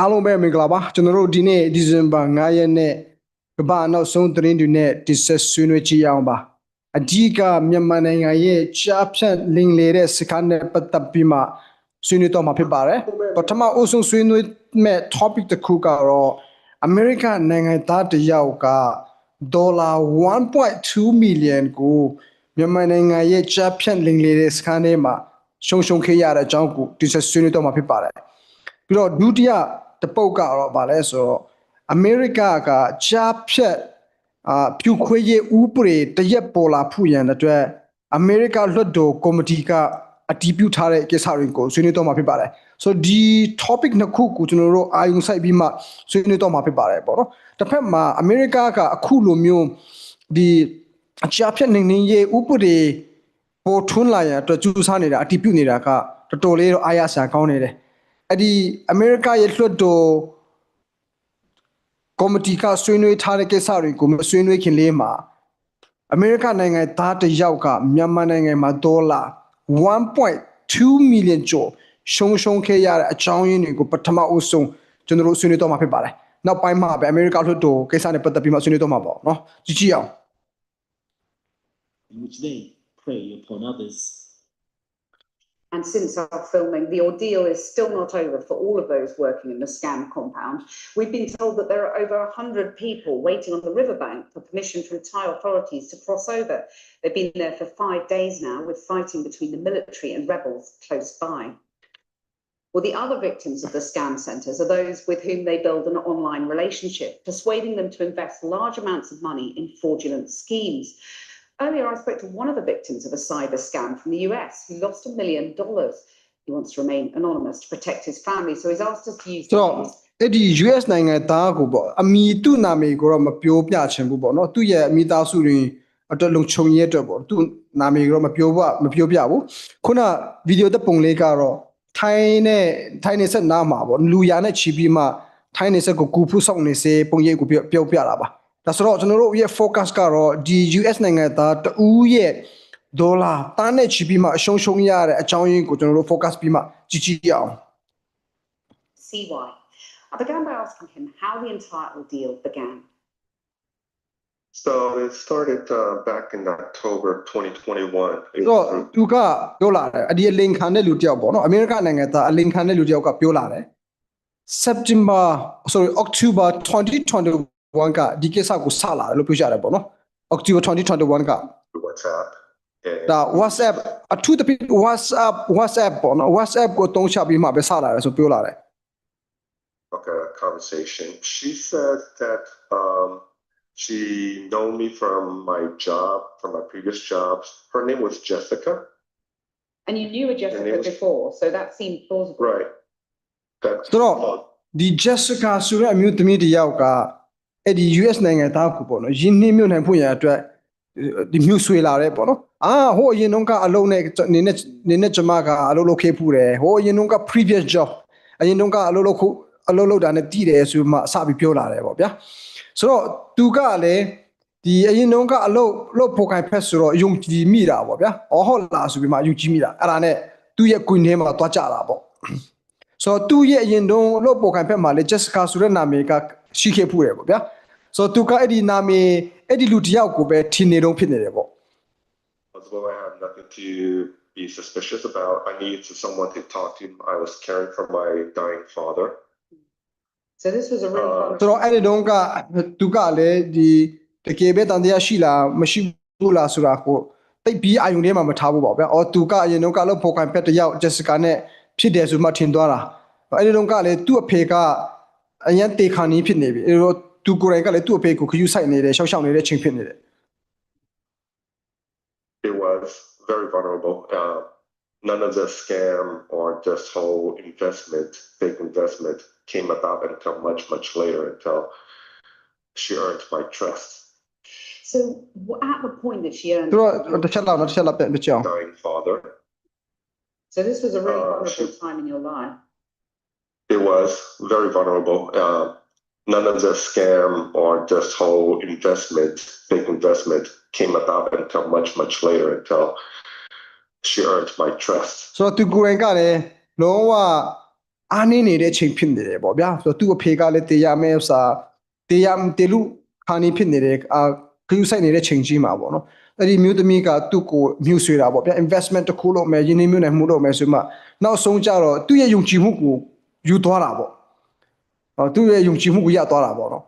အားလုံးပဲမင်္ဂလာပါကျွန်တော်တို့ဒီနေ့ဒီဇင်ဘာ9ရက်နေ့ကမ္ဘာနောက်ဆုံးသတင်းတွေနဲ့ဒီဆက်ဆွေးနွေးကြည့်ရအောင်ပါအကြီးကမြန်မာနိုင်ငံရဲ့ကြားဖြတ်လင်လေတဲ့စကန်နဲ့ပတ်သက်ပြီးမှဆွေးနွေးတော့မှာဖြစ်ပါတယ်ပထမအဦးဆုံးဆွေးနွေးမဲ့ topic တစ်ခုကတော့အမေရိကန်နိုင်ငံသားတစ်ယောက်ကဒေါ်လာ1.2 million ကိုမြန်မာနိုင်ငံရဲ့ကြားဖြတ်လင်လေတဲ့စကန်ထဲမှာရှုံရှုံခဲ့ရတဲ့အကြောင်းကိုဒီဆက်ဆွေးနွေးတော့မှာဖြစ်ပါတယ်ပြီးတော့ဒုတိယ တစ်ပုတ်ကတော့ဗာလဲဆိုတော့အမေရိကကကြားဖြတ်အာဖြူခွေးရေးဥပဒေတရက်ပေါ်လာဖူးရန်အတွက်အမေရိကလွှတ်တော်ကော်မတီကအတည်ပြုထားတဲ့ကိစ္စတွေကိုဆွေးနွေးတော့မှာဖြစ်ပါတယ်ဆိုတော့ဒီ topic နှစ်ခုကိုကျွန်တော်တို့အာရုံစိုက်ပြီးမှဆွေးနွေးတော့မှာဖြစ်ပါတယ်ပေါ့နော်တစ်ဖက်မှာအမေရိကကအခုလိုမျိုးဒီအကြားဖြတ်နေနေရေးဥပဒေပေါ်ထွန်းလာရန်အတွက်ကြိုးစားနေတာအတည်ပြုနေတာကတော်တော်လေးတော့အားရစရာကောင်းနေတယ် အဲ့ဒီအမေရိကရဲ့လွှတ်တော်ကော်မတီကဆွေးနွေးထားတဲ့ကိစ္စတွေကိုမဆွေးနွေးခင်လေးမှာအမေရိကနိုင်ငံသားတစ်ယောက်ကမြန်မာနိုင်ငံမှာဒေါ်လာ1.2 million ကျော်ရှုံးရှုံးခဲ့ရတဲ့အကြောင်းရင်းတွေကိုပထမအဆုံးကျွန်တော်တို့ဆွေးနွေးတော့မှာဖြစ်ပါတယ်။နောက်ပိုင်းမှာပဲအမေရိကလွှတ်တော်ကိစ္စနဲ့ပတ်သက်ပြီးမှဆွေးနွေးတော့မှာပေါ့နော်။ကြည့်ကြည့်အောင် in which they prey upon others. And since our filming, the ordeal is still not over for all of those working in the scam compound. We've been told that there are over 100 people waiting on the riverbank for permission from Thai authorities to cross over. They've been there for five days now, with fighting between the military and rebels close by. Well, the other victims of the scam centres are those with whom they build an online relationship, persuading them to invest large amounts of money in fraudulent schemes. Earlier, I spoke to one of the victims of a cyber scam from the US who lost a million dollars. He wants to remain anonymous to protect his family, so he's asked us to use ဆိုတော့ names အဲ့ဒီ US နိုင်ငံသားကိုပေါ့အမီသူ့နာမည်ကိုတော့မပြောပြချင်ဘူးပေါ့နော်သူ့ရဲ့အမိသားစုတွေအတွက်လုံခြုံရေးအတွက်ပေါ့သူ့နာမည်ကိုတော့မပြောဘမပြောပြဘူးခုနဗီဒီယိုတက်ပုံလေးကတော့ထိုင်းနဲ့ထိုင်းနေဆက်နားမှာပေါ့လူရနဲ့ချီပြီးမှထိုင်းနေဆက်ကိုကူဖုဆောင်နေစေပုံရိပ်ကိုပြောပြောပြတာပါ ဒါဆိုတော့ကျွန်တော်တို့ရဲ့ focus ကတော့ဒီ US နိုင်ငံသားတဦးရဲ့ဒေါ်လာတန်းနဲ့ချီပြီးမှအရှုံးရှုံးရတဲ့အကြောင်းရင်းကိုကျွန်တော်တို့ focus ပြီးမှကြည့်ကြည့်ရအောင် see why. I began by asking him how the entire ordeal began. So it started uh, back in October 2021. It ဆိုတော့ was through- သူကပြောလာတယ်အဒီအလင်ခံတဲ့လူတစ်ယောက်ပေါ့နော်အမေရိကန်နိုင်ငံသားအလင်ခံတဲ့လူတစ်ယောက်ကပြောလာတယ် September sorry October 2021 ကဒီကိစ္စကိုစလာတယ်လို့ပြောကြတယ်ပေါ့နော် October 2021က through WhatsApp. And ဒါ WhatsApp အထူးသဖြင့် WhatsApp WhatsApp ပေါ့နော် WhatsApp ကိုတုံးချပြီးမှပဲစလာတယ်ဆိုပြောလာတယ် okay, a conversation. She said that um, she know me from my job, from my previous jobs. Her name was Jessica. And you knew a Jessica name was- before, so that seemed plausible. Right. That's ဆိုတော့ဒီ Jessica ဆိုတဲ့အမျိုးသမီးတစ်ယောက်က အဲ့ဒီ US နိုင်ငံသားကိုပေါ့နော်ယင်းနှင်းမြို့နိုင်ဖို့ရန်အတွက်ဒီမျိုးဆွေလာတယ်ပေါ့နော်အာဟိုအရင်တုန်းကအလုံးနဲ့နေနဲ့နေနဲ့ကျမကအလုံးလုပ်ခဲ့ဖူးတယ်ဟိုအရင်တုန်းက previous job အရင်တုန်းကအလုံးလုပ်ခုအလုံးလုပ်တာနဲ့တည်တယ်ဆိုမှအစပြီးပြောလာတယ်ပေါ့ဗျာဆိုတော့သူကလည်းဒီအရင်တုန်းကအလုံးလုပ်ဖို့ခိုင်ဖက်ဆိုတော့ယုံကြည်မိတာပေါ့ဗျာအော်ဟုတ်လားဆိုပြီးမှယုံကြည်မိတာအဲ့ဒါနဲ့သူ့ရဲ့ကွင်ထဲမှာသွားကြတာပေါ့ဆိုတော့သူ့ရဲ့အရင်တုန်းလို့ပေါ်ခိုင်ဖက်မှာလေ Jessica ဆိုတဲ့နာမည်က ရှိခဲ့ဖူးတယ်ပေါ့ဗျာဆိုတော့သူကအဲ့ဒီနာမည်အဲ့ဒီလူတစ်ယောက်ကိုပဲထင်နေတော့ဖြစ်နေတယ်ပေါ့ Although I have nothing to be suspicious about, I needed someone to talk to. I was caring for my dying father. So this was a really Uh, vulnerable ဆိုတော့အဲ့ဒီတုန်းကသူကလည်းဒီတကယ်ပဲတန်တရားရှိလားမရှိဘူးလားဆိုတာကိုတိတ်ပြီးအာယုန်ထဲမှာမထားဘူးပေါ့ဗျာအော်သူကအရင်တုန်းကလို့ပေါ်ခိုင်ဖက်တစ်ယောက် Jessica နဲ့ဖြစ်တယ်ဆိုမှထင်သွားတာအဲ့ဒီတုန်းကလည်းသူ့အဖေက အရင်တေခါနီးဖြစ်နေပြီအဲ့တော့သူကိုယ်တိုင်ကလည်းသူ့အဖေကိုခရူးဆိုင်နေတယ်ရှောက်ရှောက်နေတဲ့ချိန်ဖြစ်နေတယ် It was very vulnerable. Uh, none of the scam or just whole investment, fake investment, came about until much, much later until she earned my trust. So w- at the point that she earned, သူတော့တစ်ချက်လောက်နောက်တစ်ချက်လောက်ပြန်ပြချအောင် Dying father. so this was a really Uh, vulnerable she- time in your life. It was very vulnerable. Uh, none of the scam or just whole investment, fake investment, came about until much, much later until she earned my trust. ဆိုတော့သူကိုယ်တိုင်ကလည်းလုံးဝအားနေနေတဲ့ချိန်ဖြစ်နေတယ်ပေါ့ဗျာဆိုတော့သူ့အဖေကလည်းတေးရမယ်ဥစားတေးရတေးလူခါနေဖြစ်နေတယ်အာခယူဆိုင်နေတဲ့ချိန်ကြီးမှာပေါ့နော်အဲ့ဒီမျိုးသမီးကသူ့ကိုမြှူဆွေတာပေါ့ဗျာ investment တစ်ခုလုပ်မယ်ယင်းနေမျိုးနဲ့မှုလုပ်မယ်ဆိုမှနောက်ဆုံးကြတော့သူ့ရဲ့ယုံကြည်မှုကို ယူသွားတာပေါ့ဟောသူ့ရဲ့ယုံကြည်မှုကိုရသွားတာပေါ့နော်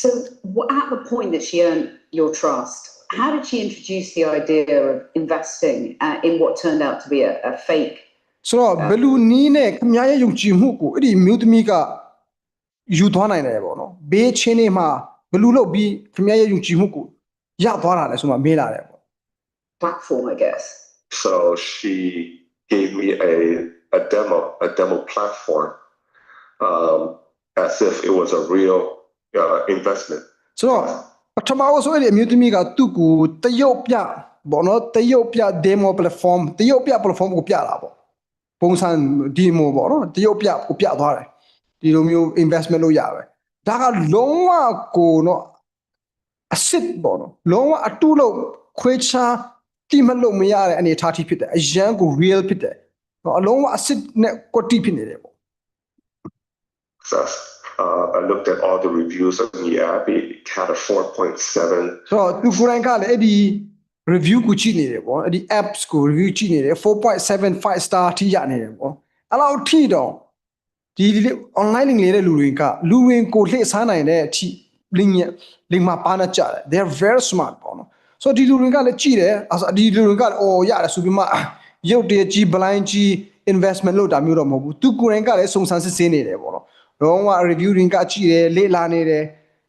So wh- at the point that she earned your trust, how did she introduce the idea of investing uh, in what turned out to be a, a fake ဆိုတော့ဘယ်လူနီးနဲ့ခမရဲ့ယုံကြည်မှုကိုအဲ့ဒီမျိုးသမီးကယူသွားနိုင်တယ်ပေါ့နော်ဘေးချင်းနေမှာဘယ်လူလုပ်ပြီးခမရဲ့ယုံကြည်မှုကိုရသွားတာလဲဆိုမှမေးလာတယ်ပေါ့ platform, I guess? So she gave me a, a demo, a demo platform, um, as if it was a real uh, investment. ဆိုတော့ပထမအဆုံးအဲ့ဒီအမျိုးသမီးကသူ့ကိုတရုတ်ပြပေါ့နော်တရုတ်ပြ demo platform တရုတ်ပြ platform ကိုပြတာပေါ့ပုံစံ demo ပေါ့နော်တရုတ်ပြကိုပြသွားတယ်ဒီလိုမျိုး investment လုပ်ရပဲဒါကလုံးဝကိုနော်အစ်စ်ပေါ့နော်လုံးဝအတူလို့ခွဲခြားတိမလို့မရတဲ့အနေအထားထိဖြစ်တယ်အရန်ကို real ဖြစ်တယ် နော်အလုံးဝအစ်စ်နဲ့ကွတီဖြစ်နေတယ်ပေါ့ success. Uh, I looked at all the reviews of the app. It had a 4.7ဆိုတော့သူကိုယ်တိုင်ကလည်းအဲ့ဒီ review ကိုကြည့်နေတယ်ပေါ့အဲ့ဒီ apps ကို review ကြည့်နေတယ်4.75 star ထိရနေတယ်ပေါ့အဲ့လောက်ထိတော့ဒီ online link လေးတဲ့လူတွေကလူတွေကိုလှည့်စားနိုင်တဲ့အထိ link ရ link မှာပါနေကြတယ် they are very smart ပေါ့နော်ဆိုတော့ဒီလူတွေကလည်းကြည့်တယ်အဲ့ဆိုဒီလူတွေကလည်းအော် ရတယ်ဆိုပြီးမှရုပ်တရက်ကြီး blind ကြီး investment လုပ်တာမျိုးတော့မဟုတ်ဘူးသူကိုယ်တိုင်ကလည်းစုံစမ်းစစ်ဆေးနေတယ်ပေါ့နော်လုံးဝ review တွေကကြည့်တယ်လေ့လာနေတယ်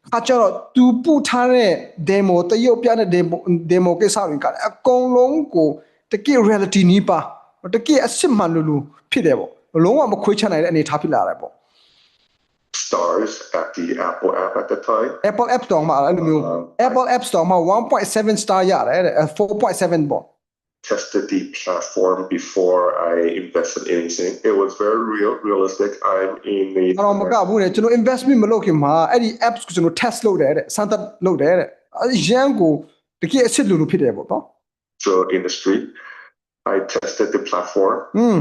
အခါကျတော့ तू ပို့ထားတဲ့ demo တရုတ်ပြတဲ့ demo demo ကိစ္စတွေကလည်းအကုန်လုံးကိုတကယ် reality နီးပါတကယ်အစစ်မှန်လို့လို့ဖြစ်တယ်ပေါ့လုံးဝမခွေးချနိုင်တဲ့အနေအထားဖြစ်လာတယ်ပေါ့ stars at the Apple app at the time. Apple App Store မှာအဲ့လိုမျိုး Apple App Store မှာ1.7 star ရတယ်တဲ့4.7ပေါ့ Tested the platform before I invested anything. It was very real, realistic. I'm in အဲ့တော့မက the ဘူးတဲ့ကျွန်တော် investment မလုပ်ခင်မှာအဲ့ဒီ apps ကိုကျွန်တော် test လုပ်တယ်တဲ့စမ်းသပ်လုပ်တယ်တဲ့အဲ့ဒီရန်ကိုတကယ်အစစ်လို့လို့ဖြစ်တယ်ပေါ့နော် financial industry. I tested the platform. อืม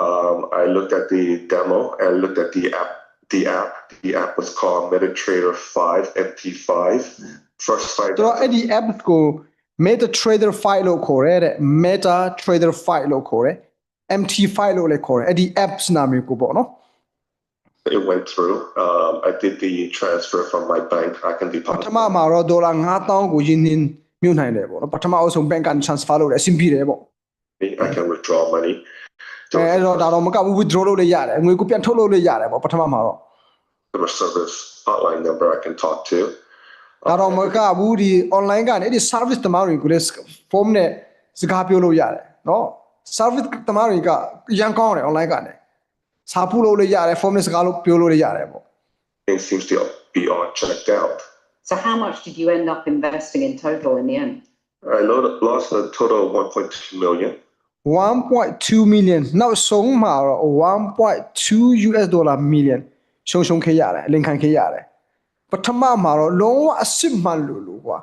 Um, I looked at the demo. I looked at the app. The app. The app was called MetaTrader 5 MT5. First five. ဆိုတော့အဲ့ဒီ app ကို Meta Trader 5လို့ခေါ်ရဲတဲ့ Meta Trader 5လို့ခေါ်ရဲ MT5 လို့လည်းခေါ်ရဲအဲ့ဒီ apps နာမည်ကိုပေါ့နော် It went through. Um, I did the transfer from my bank. I can ပ deposit. ထမမှာတော့ဒေါ်လာ9000ကိုရင်းနှင်းမြုပ်နိုင်တယ်ပေါ့နော်ပထမအဆုံး bank ကနေ transfer လုပ်တယ်အဆင်ပြေတယ်ပေါ့ money. I can withdraw money. အဲအဲ့တော့ဒါတော့မကဘူး withdraw လုပ်လို့ရတယ်ငွေကိုပြန်ထုတ်လုပ်လို့ရတယ်ပေါ့ပထမမှာတော့ Customer service hotline number I can talk to. ဒါတော့မကဘူးဒီ online ကနေအဲ့ဒီ service တမားတွေကိုလည်း form နဲ့စကားပြောလို့ရတယ်နော် service တမားတွေကရန်ကောင်းတယ် online ကနေစာဖူးလို့လည်းရတယ် form နဲ့စကားလို့ပြောလို့လည်းရတယ်ပေါ့ Things seems to be all checked out. So how much did you end up investing in total in the end? I lo- lost a total of 1.2 million. 1.2 million နောက်ဆုံးမှာတော့1.2 US dollar million ရှုံးရှုံးခဲ့ရတယ်အလင်ခံခဲ့ရတယ် ပထမမှာတော့လုံးဝအစ်စ်မှန်လို့လို့ကွာ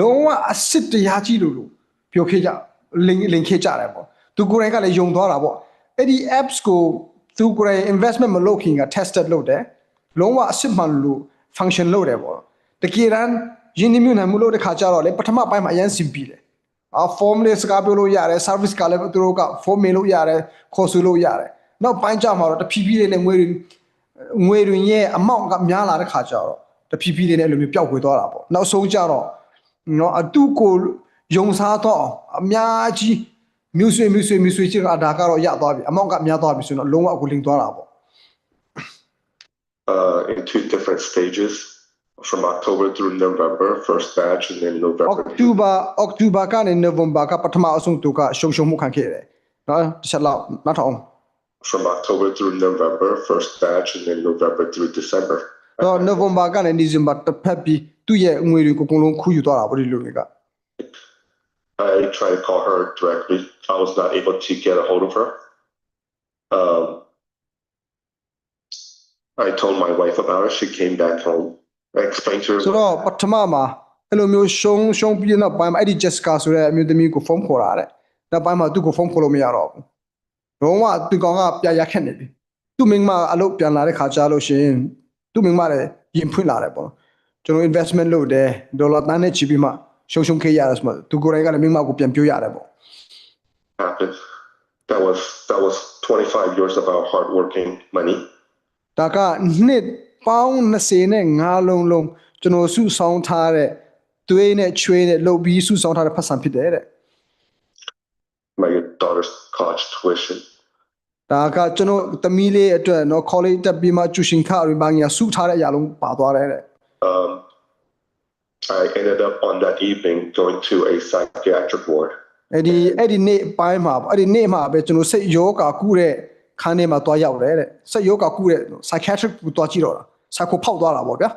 လုံးဝအစ်စ်တရားကြီးလို့လို့ပြောခဲ့ကြလင်လင်ခဲ့ကြတယ်ပေါ့သူကိုယ်တိုင်ကလည်းယုံသွားတာပေါ့အဲ့ဒီ apps ကိုသူကိုယ်တိုင် investment မလုပ်ခင်က tested လုပ်တယ်လုံးဝအစ်စ်မှန်လို့ function လုပ်တယ်ပေါ့တကယ်တမ်းယင်းနှမြုံနိုင်မှုလို့တဲ့ခါကျတော့လေပထမပိုင်းမှာအရင်စင်ပြီးတယ်အာ form လေးစကားပြောလို့ရတယ် service ကလည်းသူတို့က form မေးလို့ရတယ်ခေါ်ဆိုလို့ရတယ်နောက်ပိုင်းကျမှတော့တဖြည်းဖြည်းလေးနဲ့ငွေတွေငွေတွေရဲ့ amount ကများလာတဲ့ခါကျတော့ တဖြည်းဖြည်းလေးနဲ့အဲ့လိုမျိုးပျောက်ကွယ်သွားတာပေါ့နောက်ဆုံးကျတော့နော်အတူကိုယုံစားတော့အများကြီးမြို့ဆွေမြို့ဆွေမြို့ဆွေချစ်ကဒါကတော့ရသွားပြီ amount ကများသွားပြီဆိုတော့လုံးဝအခုလင်သွားတာပေါ့ uh, in two different stages from October through November, first batch, and then November. October October ကနေ November ကပထမအဆုံးသူကရှုံရှုံမှုခံခဲ့တယ်နော်တစ်ချက်လောက်နောက်ထပ်အောင် From October through November, first batch, and then November through December. တော့ November ကနေ December တစ်ဖက်ပြီးသူ့ရဲ့ငွေတွေကိုအကုန်လုံးခူးယူသွားတာပေါ့ဒီလူတွေက I tried to call her directly. I was not able to get a hold of her. Um, I told my wife about it. She came back home. I explained to her. ဆိုတော့ပထမမှာအဲ့လိုမျိုးရှုံးရှုံးပြီးနောက်ပိုင်းမှာအဲ့ဒီ Jessica ဆိုတဲ့အမျိုးသမီးကိုဖုန်းခေါ်တာတဲ့နောက်ပိုင်းမှာသူ့ကိုဖုန်းခေါ်လို့မရတော့ဘူးလုံးဝသူကောင်ကပြရခက်နေပြီသူ့မိန်းမအလုပ်ပြန်လာတဲ့ခါကျလို့ရှိရင် သူ့မိန်းမလည်းရင်ဖွင့်လာတယ်ပေါ့နော်ကျွန်တော် investment လုပ်တယ်ဒေါ်လာတန်းနဲ့ချီပြီးမှရှုံရှုံခဲ့ရတယ်ဆိုမှသူကိုယ်တိုင်ကလည်းမိန်းမကိုပြန်ပြောရတယ်ပေါ့ happened. That was that was 25 years of our hardworking money. ဒါကနှစ်ပေါင်း20နဲ့5လုံးလုံးကျွန်တော်စုဆောင်းထားတဲ့သွေးနဲ့ချွေးနဲ့လုပ်ပြီးစုဆောင်းထားတဲ့ဖတ်ဆံဖြစ်တယ်တဲ့ My daughter's college tuition. ဒါကကျွန်တော်သမီးလေးအတွက်เนาะ college တက်ပြီးမှကျူရှင်ခရီဘာညာစုထားတဲ့အရာလုံးပါသွားတယ်တဲ့ Um, I ended up on that evening going to a psychiatric ward. အဲ့ဒီအဲ့ဒီနေ့အပိုင်းမှာပေါ့အဲ့ဒီနေ့မှာပဲကျွန်တော်စိတ်ယောဂါကုတဲ့ခန်းထဲမှာတွားရောက်တယ်တဲ့စိတ်ယောဂါကုတဲ့ psychiatric ကိုတွားကြည့်တော့တာ psycho ဖောက်သွားတာပေါ့ဗျာ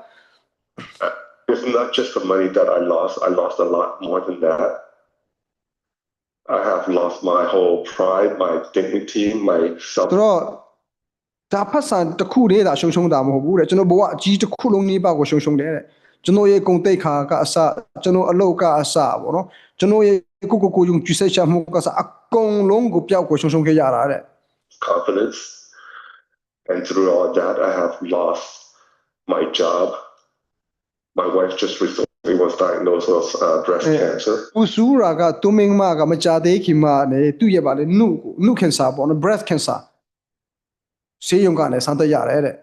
It's not just the money that I lost. I lost a lot more than that. I have lost my whole pride, my dignity, my self ဆိုတော့ဒါဖတ်ဆန်တစ်ခုလေးသာရှုံရှုံတာမဟုတ်ဘူးတဲ့ကျွန်တော်ဘဝအကြီးတစ်ခုလုံးနေပါကိုရှုံရှုံတယ်တဲ့ကျွန်တော်ရဲ့ဂုံတိတ်ခါကအစကျွန်တော်အလုပ်ကအစပေါ့နော်ကျွန်တော်ရဲ့ကိုကိုကိုယုံကြည်စိတ်ချမှုကအစအကုန်လုံးကိုပျောက်ကိုရှုံရှုံခဲ့ရတာတဲ့ confidence. And through all that, I have lost my job. My wife just recently was diagnosed with uh, breast Yeah. cancer. ပူဆူရာကသူမင်းမကမကြသေးခင်မှနေသူ့ရဲ့ပါလေနှုတ်ကိုနှုတ် cancer ပေါ့နော် breast cancer ဆေးရုံကလည်းဆန်းသက်ရတယ်တဲ့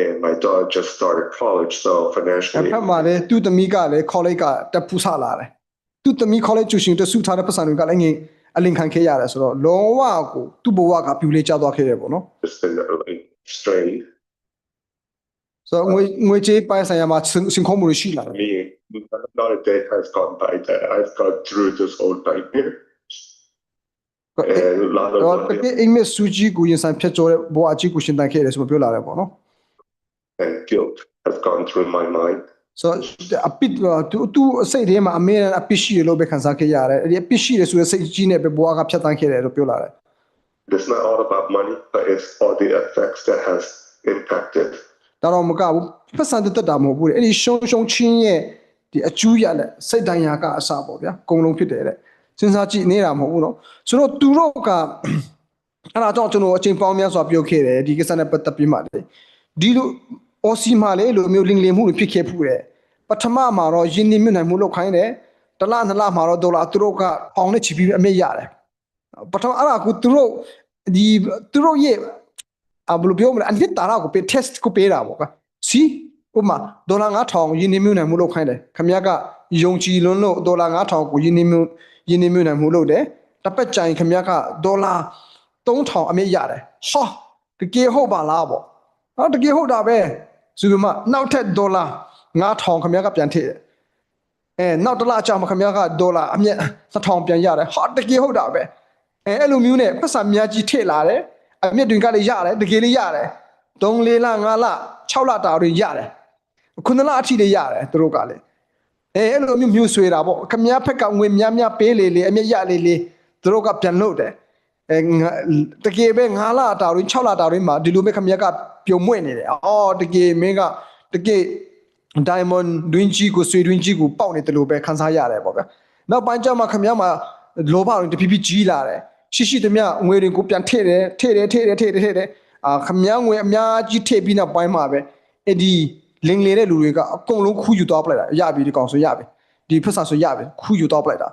And my daughter just started college, so အ financially, ဖက်မှာလည်းသူ့သမီးကလည်း college ကတက်ပူဆလာတယ်သူ့သမီး college ကျူရှင်တဆုထားတဲ့ပတ်စံတွေကလည်းငင်အလင်ခံခဲ့ရတယ်ဆိုတော့လုံးဝကိုသူ့ဘဝကပြူလေးကျသွားခဲ့တယ်ပေါ့နော် it's been really strained. ဆိုတော့ငွေငွေကြေးပိုင်းဆိုင်ရာမှာစင်စင်ခုံးမှုတွေရှိလာတယ် Me, not a day has gone by that I've gone through this whole nightmare. And a lot တော့ of တကယ်အိမ်မက်စူကြီးကိုရင်ဆိုင်ဖြတ်ကျော်တဲ့ဘဝအကြီးကိုရှင်တန်ခဲ့တယ်ဆိုပြောလာတယ်ပေါ့နော် and guilt has gone through my mind. ဆိုတော့အပစ်သူသူအစိတ်ထဲမှာအမေအပစ်ရှိတယ်လို့ပဲခံစားခဲ့ရတယ်အဲ့ဒီအပစ်ရှိတယ်ဆိုတဲ့စိတ်ကြီးနဲ့ပဲဘဝကဖြတ်တန်းခဲ့တယ်လို့ပြောလာတယ် It's not all about money, but it's all the effects that has impacted ဒါတော့မကဘူးပတ်စံတက်တာမဟုတ်ဘူးတဲ့အဲ့ဒီရှုံရှုံချင်းရဲ့ဒီအကျူးရလက်စိတ်တန်ရာကအစပေါ့ဗျာအကုန်လုံးဖြစ်တယ်တဲ့စဉ်းစားကြည့်နေတာမဟုတ်ဘူးနော်ဆိုတော့သူတို့ကအဲ့ဒါကြောင့်ကျွန်တော်အချိန်ပေါင်းများစွာပြောခဲ့တယ်ဒီကိစ္စနဲ့ပတ်သက်ပြီးမှလေဒီလိုအော်စီမာလေလိုမျိုးလင်လင်မှုတွေဖြစ်ခဲ့ဖူးတယ်ပထမမှာတော့ယင်းနေမြင့်နိုင်မှုလောက်ခိုင်းတယ်တစ်လနှစ်လမှာတော့ဒေါ်လာသူတို့ကအောင်နဲ့ချီပြီးအမြင့်ရတယ်ပထမအဲ့ဒါကသူတို့ဒီသူတို့ရဲ့ အဘယ်လိုပြောမလဲအနှစ်တာရကိုပေး test ကိုပေးတာပေါ့ကွာစီဥပမာဒေါ်လာ9000ယင်းနေမြုံနိုင်မှုလုပ်ခိုင်းတယ်ခမရကယုံကြည်လွန်းလို့ဒေါ်လာ9000ကိုယင်းနေမြုံယင်းနေမြုံနိုင်မှုလုပ်တယ်တစ်ပတ်ကြိုင်ခမရကဒေါ်လာ3000အမြင့်ရတယ်ဟာတကယ်ဟုတ်ပါလားပေါ့ဟာတကယ်ဟုတ်တာပဲဆိုပြီးမှနောက်ထပ်ဒေါ်လာ9000ခမရကပြန်ထည့်တယ်အဲနောက်တစ်လကြာမှခမရကဒေါ်လာအမြင့်1000ပြန်ရတယ်ဟာတကယ်ဟုတ်တာပဲအဲအဲ့လိုမျိုးနဲ့ပတ်စံများကြီးထည့်လာတယ် အမြင့်တွင်ကလည်းရတယ်တကယ်လေးရတယ်3 4လ5လ6လတာတွေရတယ်ခုနလအထိတွေရတယ်သူတို့ကလည်းအဲအဲ့လိုမျိုးမျိုးဆွေတာပေါ့ခမည်းဖက်ကငွေများများပေးလေလေအမြင့်ရလေလေသူတို့ကပြန်လို့တယ်အဲငါတကယ်ပဲ9လတာတွေ6လတာတွေမှာဒီလိုပဲခမည်းကပြုံမွေ့နေတယ်အော်တကယ်မင်းကတကယ် diamond တွင်းကြီးကိုဆွေတွင်းကြီးကိုပေါက်နေတယ်လို့ပဲခန်းစားရတယ်ပေါ့ဗျာနောက်ပိုင်းကျမှခမည်းမှာလောဘတွေတဖြည်းဖြည်းကြီးလာတယ် ရှိရှိသမျှငွေတွေကိုပြန်ထည့်တယ်ထည့်တယ်ထည့်တယ်ထည့်တယ်ထည့်တယ်အာခမည်းငွေအများကြီးထည့်ပြီးနောက်ပိုင်းမှာပဲအဲ့ဒီလင်လေတဲ့လူတွေကအကုန်လုံးခူးယူသွားပလိုက်တာရပြီဒီကောင်ဆိုရပြီဒီဖက်ဆာဆိုရပြီခူးယူသွားပလိုက်တာ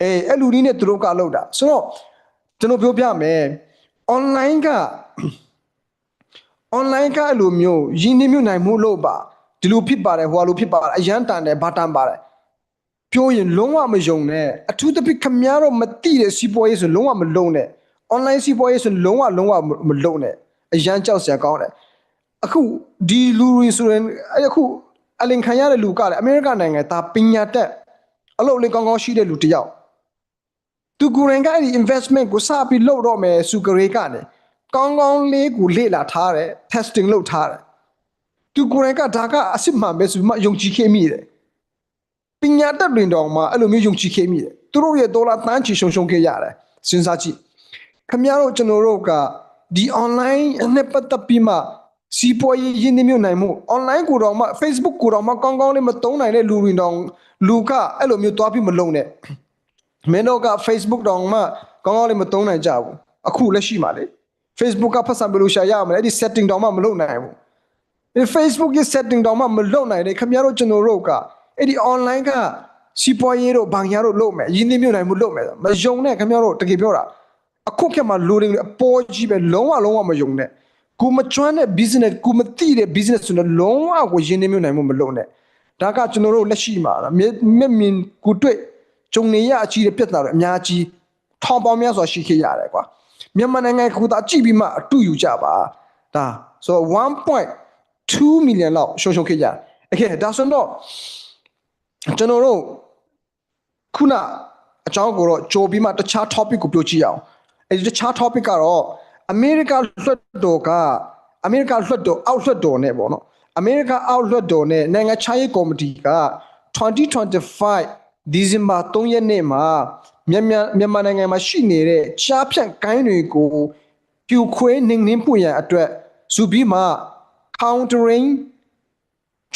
အဲအဲ့လူကြီးနဲ့သူတို့ကလောက်တာဆိုတော့ကျွန်တော်ပြောပြမယ် online က online ကအဲ့လိုမျိုးရင်းနှီးမြှုပ်နှံမှုလို့ပါဒီလိုဖြစ်ပါတယ်ဟိုလိုဖြစ်ပါတယ်အရန်တန်တယ်ဘာတန်ပါတယ် ပြောရင်လုံးဝမယုံနဲ့အထူးသဖြင့်ခမည်းတော်မသိတဲ့စီးပွားရေးဆိုလုံးဝမလုံးနဲ့ online စီးပွားရေးဆိုလုံးဝလုံးဝမလုံးနဲ့အရန်ကြောက်စရာကောင်းတယ်အခုဒီလူတွေဆိုရင်အဲ့အခုအလင်ခံရတဲ့လူကလည်းအမေရိကန်နိုင်ငံဒါပညာတတ်အလုပ်လေးကောင်းကောင်းရှိတဲ့လူတစ်ယောက်သူကိုယ်တိုင်ကအဲ့ဒီ investment ကိုစပြီးလုပ်တော့မယ်စုကလေးကနေကောင်းကောင်းလေးကိုလေ့လာထားတယ် testing လုပ်ထားတယ်သူကိုယ်တိုင်ကဒါကအစ်စ်မှန်ပဲဆိုပြီးမှယုံကြည်ခဲ့မိတယ် ပညာတတ်တွင်တောင်မှအဲ့လိုမျိုးယုံကြည်ခဲ့မိတယ်သူတို့ရဲ့ဒေါ်လာတန်းချီရှုံရှုံခဲ့ရတယ်စဉ်းစားကြည့်ခင်ဗျားတို့ကျွန်တော်တို့ကဒီ online နဲ့ပတ်သက်ပြီးမှစီးပွားရေးရင်းနှီးမြှုပ်နှံမှု online ကိုတော့မှ Facebook ကိုတော့မှကောင်းကောင်းလေးမသုံးနိုင်တဲ့လူတွေတောင်လူကအဲ့လိုမျိုးတွားပြီးမလုံနဲ့မင်းတို့က Facebook တောင်မှကောင်းကောင်းလေးမသုံးနိုင်ကြဘူးအခုလက်ရှိမှာလေ Facebook ကဖတ်စာပေးလို့ရှာရမယ်အဲ့ဒီ setting တောင်မှမလုပ်နိုင်ဘူးဒီ Facebook ရဲ့ setting တောင်မှမလုပ်နိုင်တယ်ခင်ဗျားတို့ကျွန်တော်တို့က အဲ့ဒီ online ကစီပွားရေးတို့ဘာညာတို့လုပ်မယ်ရင်းနှီးမြှုပ်နှံမှုလုပ်မယ်မယုံနဲ့ခင်ဗျားတို့တကယ်ပြောတာအခုခေတ်မှာလူတွေအပေါ်ကြီးပဲလုံးဝလုံးဝမယုံနဲ့ကိုမကျွမ်းတဲ့ business ကိုမသိတဲ့ business ဆိုတော့လုံးဝကိုရင်းနှီးမြှုပ်နှံမှုမလုပ်နဲ့ဒါကကျွန်တော်တို့လက်ရှိမှာမျက်မြင်ကိုတွေ့ဂျုံနေရအကြီးတဲ့ပြဿနာတွေအများကြီးထောင်ပေါင်းများစွာရှိခဲ့ရတယ်ကွာမြန်မာနိုင်ငံကူတာကြည့်ပြီးမှအတူယူကြပါဒါဆို1.2 million လောက်ရှုံရှုံခဲ့ကြအဲ့ဒါဆိုတော့ ကျွန်တော်တို့ခုနအကြောင်းကိုတော့ကြိုပြီးမှတခြား topic ကိုပြောကြည့်အောင်အဲဒီတခြား topic ကတော့အမေရိကလွှတ်တော်ကအမေရိကလွှတ်တော်အောက်လွှတ်တော်နဲ့ပေါ့နော်အမေရိကအောက်လွှတ်တော်နဲ့နိုင်ငံခြားရေးကော်မတီက2025ဒီဇင်ဘာ3ရက်နေ့မှာမြန်မာမြန်မာနိုင်ငံမှာရှိနေတဲ့ရှားဖြန့်ကိုင်းတွေကိုပြူခွဲနှိမ်နှင်းပွင့်ရန်အတွက်စုပြီးမှ countering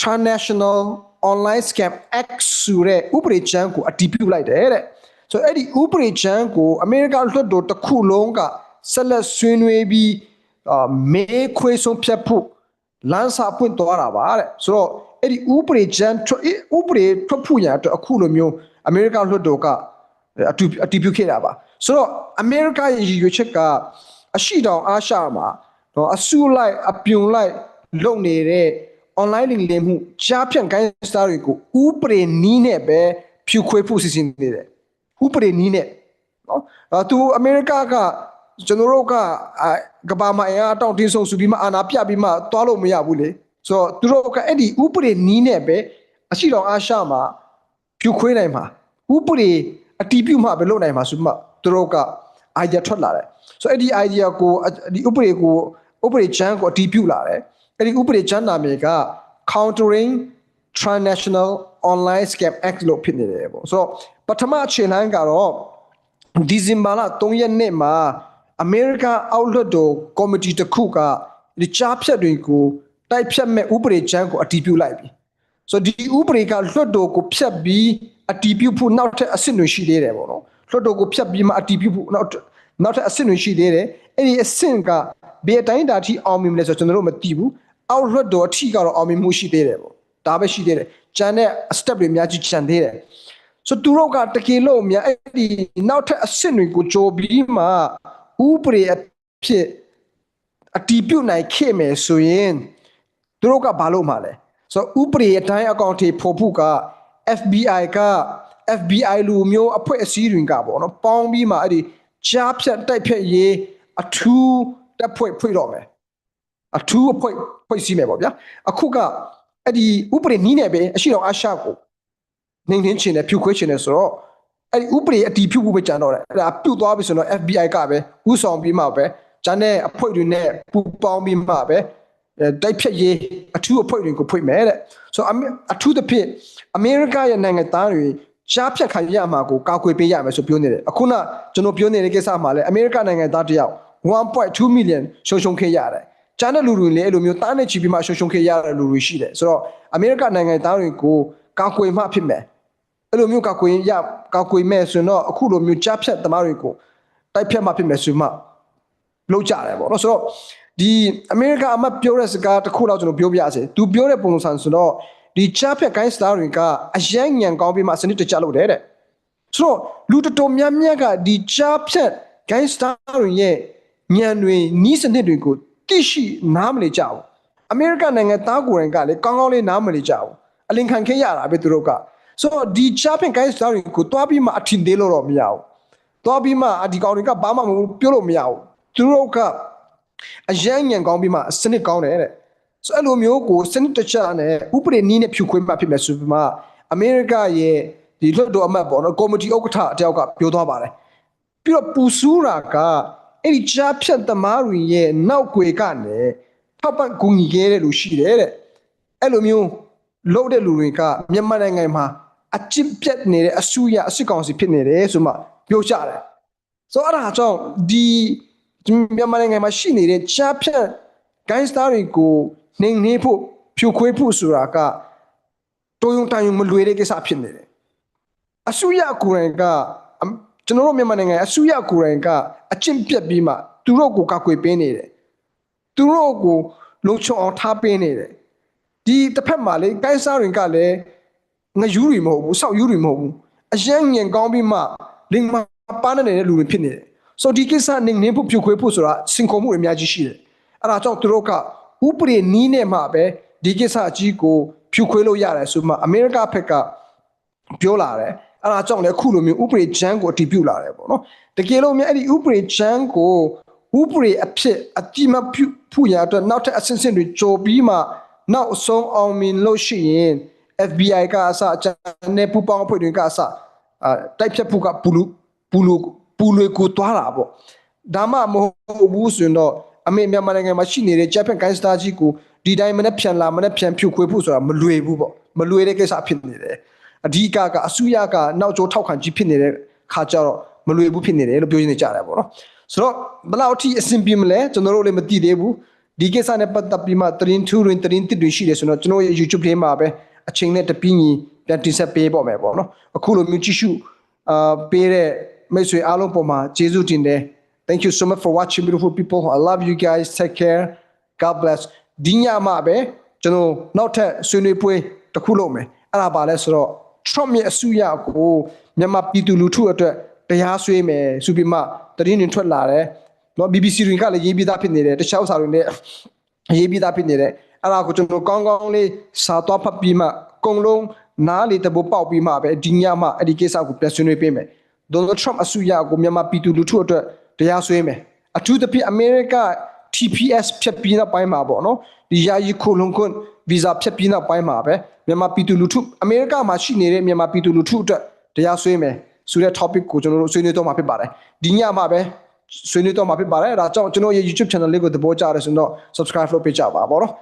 transnational online scam act ဆိုတဲ့ဥပဒေချမ်းကိုအတည်ပြုလိုက်တယ်တဲ့ဆိုတော့အဲ့ဒီဥပဒေချမ်းကိုအမေရိကလွှတ်တော်တစ်ခုလုံးကဆက်လက်ဆွေးနွေးပြီးအာမေးခွေဆုံးဖြတ်ဖို့လမ်းစာပွင့်သွားတာပါတဲ့ဆိုတော့အဲ့ဒီဥပဒေချမ်းထွက်ဥပဒေထွက်ဖို့ရန်အတွက်အခုလိုမျိုးအမေရိကလွှတ်တော်ကအတူအတည်ပြုခဲ့တာပါဆိုတော့အမေရိကရဲ့ရည်ရွယ်ချက်ကအရှိတောင်အားရှမှာတော့အစုလိုက်အပြုံလိုက်လုပ်နေတဲ့ online လိမ်လည်မှုကြားဖြန့်ကိုင်းစတာတွေကိုဥပဒေနီးနဲ့ပဲဖြူခွေးဖို့စီစဉ်နေတယ်ဥပဒေနီးနဲ့နော်အဲသူအမေရိကကကျွန်တော်တို့ကအာကဘာမအင်အားတောင့်တင်းဆုံးစုပြီးမှအာဏာပြပြီးမှတွားလို့မရဘူးလေဆိုတော့သူတို့ကအဲ့ဒီဥပဒေနီးနဲ့ပဲအရှိတော်အားရှမှာဖြူခွေးနိုင်မှာဥပဒေအတီးပြုမှပဲလုပ်နိုင်မှာဆိုမှသူတို့က idea ထွက်လာတယ်ဆိုတော့အဲ့ဒီ idea ကိုဒီဥပဒေကိုဥပဒေချမ်းကိုအတီးပြုလာတယ် အဲ့ဒီဥပဒေချမ်းနာမည်က countering transnational online scam act လို့ဖြစ်နေတယ်ပေါ့ဆိုတော့ပထမအခြေလှမ်းကတော့ဒီဇင်ဘာလ3ရက်နေ့မှာအမေရိကအောက်လွှတ်တော်ကော်မတီတစ်ခုကဒီကြားဖြတ်တွေကိုတိုက်ဖြတ်မဲ့ဥပဒေချမ်းကိုအတည်ပြုလိုက်ပြီဆိုတော့ဒီဥပဒေကလွှတ်တော်ကိုဖျက်ပြီးအတည်ပြုဖို့နောက်ထပ်အဆင့်တွေရှိသေးတယ်ပေါ့နော်လွှတ်တော်ကိုဖျက်ပြီးမှအတည်ပြုဖို့နောက်ထပ်နောက်ထပ်အဆင့်တွေရှိသေးတယ်အဲ့ဒီအဆင့်ကဘယ်အတိုင်းတာထိအောင်မြင်မလဲဆိုတော့ကျွန်တော်တို့မသိဘူး အောက်လွှတ်တော်အထိကတော့အောင်မြင်မှုရှိသေးတယ်ပေါ့ဒါပဲရှိသေးတယ်ကျန်တဲ့ step တွေအများကြီးကျန်သေးတယ်ဆိုသူတို့ကတကယ်လို့များအဲ့ဒီနောက်ထပ်အဆင့်တွေကိုကြိုပြီးမှဥပဒေအဖြစ်အတီးပြုတ်နိုင်ခဲ့မယ်ဆိုရင်သူတို့ကဘာလုပ်မှာလဲဆိုတော့ဥပဒေအတိုင်းအကောင့်တွေဖို့ဖို့က FBI က FBI လူမျိုးအဖွဲ့အစည်းတွေကပေါ့နော်ပေါင်းပြီးမှအဲ့ဒီကြားဖြတ်တိုက်ဖြတ်ရေးအထူးတပ်ဖွဲ့ဖွဲ့တော့မယ် အထူးအဖွဲ့ဖွဲ့စည်းမယ်ပေါ့ဗျာအခုကအဲ့ဒီဥပဒေနီးနေပဲအရှိတော်အာရှကိုနေနေချင်းနဲ့ဖြူခွေးချင်းနဲ့ဆိုတော့အဲ့ဒီဥပဒေအတီးဖြူဖို့ပဲကြံတော့တယ်အဲ့ဒါပြုတ်သွားပြီဆိုတော့ FBI ကပဲဥဆောင်ပြီးမှပဲဂျန်တဲ့အဖွဲ့တွေနဲ့ပူပေါင်းပြီးမှပဲအဲတိုက်ဖြတ်ရေးအထူးအဖွဲ့တွေကိုဖွဲ့မယ်တဲ့ဆိုတော့အမေအထူးသဖြင့်အမေရိကရဲ့နိုင်ငံသားတွေရှားဖြတ်ခံရမှာကိုကာကွယ်ပေးရမယ်ဆိုပြောနေတယ်အခုနကျွန်တော်ပြောနေတဲ့ကိစ္စမှာလည်းအမေရိကနိုင်ငံသားတယောက်1.2 million ရှုံရှုံခဲ့ရတယ် ကျန်တဲ့လူတွေလည်းအဲ့လိုမျိုးတားနေချီပြီးမှရှုံရှုံခဲ့ရတဲ့လူတွေရှိတယ်ဆိုတော့အမေရိကနိုင်ငံသားတွေကိုကာကွယ်မှဖြစ်မယ်အဲ့လိုမျိုးကာကွယ်ရကာကွယ်မဲ့ဆိုရင်တော့အခုလိုမျိုးကြားဖြတ်သမားတွေကိုတိုက်ဖြတ်မှဖြစ်မယ်ဆိုမှလောက်ကြတယ်ပေါ့နော်ဆိုတော့ဒီအမေရိကအမတ်ပြောတဲ့စကားတစ်ခုတော့ကျွန်တော်ပြောပြရစေသူပြောတဲ့ပုံစံဆိုတော့ဒီကြားဖြတ် gain star တွေကအယံညံကောင်းပြီးမှစနစ်တကျလုပ်တယ်တဲ့ဆိုတော့လူတော်တော်များများကဒီကြားဖြတ် gangster တွေရဲ့ညံတွေနီးစနစ်တွေကို သိရှိနားမလည်ကြဘူးအမေရိကန်နိုင်ငံသားကိုယ်တိုင်ကလည်းကောင်းကောင်းလေးနားမလည်ကြဘူးအလင်ခံခဲ့ရတာပဲသူတို့ကဆိုတော့ဒီကြားဖြတ် gangster တွေကိုတွားပြီးမှအထင်သေးလို့တော့မရဘူးတွားပြီးမှဒီကောင်တွေကဘာမှမပြောလို့မရဘူးသူတို့ကအယံညံကောင်းပြီးမှစနစ်ကောင်းတယ်တဲ့ဆိုအဲ့လိုမျိုးကိုစနစ်တကျနဲ့ဥပဒေနည်းနဲ့ဖြူခွင်းမှဖြစ်မယ်ဆိုပြီးမှအမေရိကရဲ့ဒီလွှတ်တော်အမတ်ပေါ့နော်ကော်မတီဥက္ကဋ္ဌတယောက်ကပြောသွားပါတယ်ပြီးတော့ပူဆူးတာက အဲ့ဒီကြားဖြတ်သမားတွေရဲ့နောက်ွယ်ကနေထောက်ပံ့ကူညီခဲ့တဲ့လူရှိတယ်တဲ့အဲ့လိုမျိုးလုပ်တဲ့လူတွေကမြန်မာနိုင်ငံမှာအကျင့်ပြတ်နေတဲ့အဆူရအစစ်ကောင်စီဖြစ်နေတယ်ဆိုမှပြောကြတယ်ဆိုတော့အဲ့ဒါကြောင့်ဒီမြန်မာနိုင်ငံမှာရှိနေတဲ့ကြားဖြတ် gangster တွေကိုနှိမ်နှင်းဖို့ဖြိုခွေးဖို့ဆိုတာကတိုးယုံတန်ယုံမလွေတဲ့ကိစ္စဖြစ်နေတယ်အဆူရကိုယ်တိုင်ကအ ကျွန်တော်တို့မြန်မာနိုင်ငံအစိုးရကိုယ်တိုင်ကအကျင့်ပြတ်ပြီးမှသူတို့ကိုကောက်ွယ်ပေးနေတယ်သူတို့ကိုလုံခြုံအောင်ထားပေးနေတယ်ဒီတစ်ဖက်မှာလေကိုင်းစားတွေကလည်းငယူးတွေမဟုတ်ဘူးစောက်ယူးတွေမဟုတ်ဘူးအရန်ငင်ကောင်းပြီးမှလင်မပါနေတဲ့လူတွေဖြစ်နေတယ်ဆိုတော့ဒီကိစ္စနေနေဖို့ဖြုတ်ခွေးဖို့ဆိုတာစင်ကုန်မှုတွေအများကြီးရှိတယ်အဲ့ဒါကြောင့်သူတို့ကဥပဒေနီးနဲ့မှပဲဒီကိစ္စအကြီးကိုဖြုတ်ခွေးလို့ရတယ်ဆိုမှအမေရိကဘက်ကပြောလာတယ် အဲ့ဒါကြောင့်လည်းအခုလိုမျိုးဥပဒေချမ်းကိုအတည်ပြုလာတယ်ပေါ့နော်တကယ်လို့များအဲ့ဒီဥပဒေချမ်းကိုဥပဒေအဖြစ်အတိမပြုဖို့ရအတွက်နောက်ထပ်အဆင့်ဆင့်တွေကြိုပြီးမှနောက်အဆုံးအောင်မြင်လို့ရှိရင် FBI ကအစအချမ်းနဲ့ပူပေါင်းအဖွဲ့တွေကအစအာတိုက်ဖြတ်ဖို့ကပူလူပူလူပူလွေကိုသွားတာပေါ့ဒါမှမဟုတ်ဘူးဆိုရင်တော့အမေမြန်မာနိုင်ငံမှာရှိနေတဲ့ဂျပန်ကိုင်းစတာကြီးကိုဒီတိုင်းမနဲ့ပြန်လာမနဲ့ပြန်ဖြုတ်ခွေးဖို့ဆိုတာမလွယ်ဘူးပေါ့မလွယ်တဲ့ကိစ္စဖြစ်နေတယ် အဓိကကအစုရကနောက်ကျောထောက်ခံကြီးဖြစ်နေတဲ့ခါကြတော့မလွယ်ဘူးဖြစ်နေတယ်လို့ပြောနေကြတယ်ပေါ့နော်ဆိုတော့ဘယ်လောက်အထိအဆင်ပြေမလဲကျွန်တော်တို့လည်းမသိသေးဘူးဒီကိစ္စနဲ့ပတ်သက်ပြီးမှသတင်းထူးတွင်သတင်းတစ်တွေရှိတယ်ဆိုတော့ကျွန်တော်ရဲ့ YouTube ထဲမှာပဲအချိန်နဲ့တပင်းကြီးပြန်တင်ဆက်ပေးပေါ့မယ်ပေါ့နော်အခုလိုမျိုးကြည့်ရှုအာပေးတဲ့မိတ်ဆွေအားလုံးပေါ်မှာကျေးဇူးတင်တယ် Thank you so much for watching beautiful people I love you guys take care God bless ဒီညမှာပဲကျွန်တော်နောက်ထပ်ဆွေးနွေးပွဲတစ်ခုလုပ်မယ်အဲ့ဒါပါလဲဆိုတော့ Trump ရဲ့အစုရကိုမြန်မာပြည်သူလူထုအတွက်တရားစွဲမယ်ဆိုပြီးမှသတင်းတွေထွက်လာတယ်နော် BBC တွေကလည်းရေးပြီးသားဖြစ်နေတယ်တခြားဥစ္စာတွေလည်းရေးပြီးသားဖြစ်နေတယ်အဲ့ဒါကိုကျွန်တော်ကောင်းကောင်းလေးစာသွားဖတ်ပြီးမှအကုန်လုံးနားလေတဘောပေါက်ပြီးမှပဲဒီညမှာအဲ့ဒီကိစ္စကိုပြန်ဆွေးနွေးပေးမယ် Donald Trump အစုရကိုမြန်မာပြည်သူလူထုအတွက်တရားစွဲမယ်အထူးသဖြင့် America TPS ဖြတ်ပြီးနောက်ပိုင်းမှာပေါ့နော်ဒီယာယီခိုလုံခွန်း ဗီဇာဖြတ်ပြီးနောက်ပိုင်းမှာပဲမြန်မာပြည်သူလူထုအမေရိကမှာရှိနေတဲ့မြန်မာပြည်သူလူထုအတွက်တရားစွဲမယ်ဆိုတဲ့ topic ကိုကျွန်တော်တို့ဆွေးနွေးတော့မှာဖြစ်ပါတယ်ဒီညမှာပဲဆွေးနွေးတော့မှာဖြစ်ပါတယ်အဲဒါကြောင့်ကျွန်တော်ရဲ့ YouTube channel လေးကိုသဘောကျတယ်ဆိုတော့ subscribe လုပ်ပေးကြပါပေါ့နော်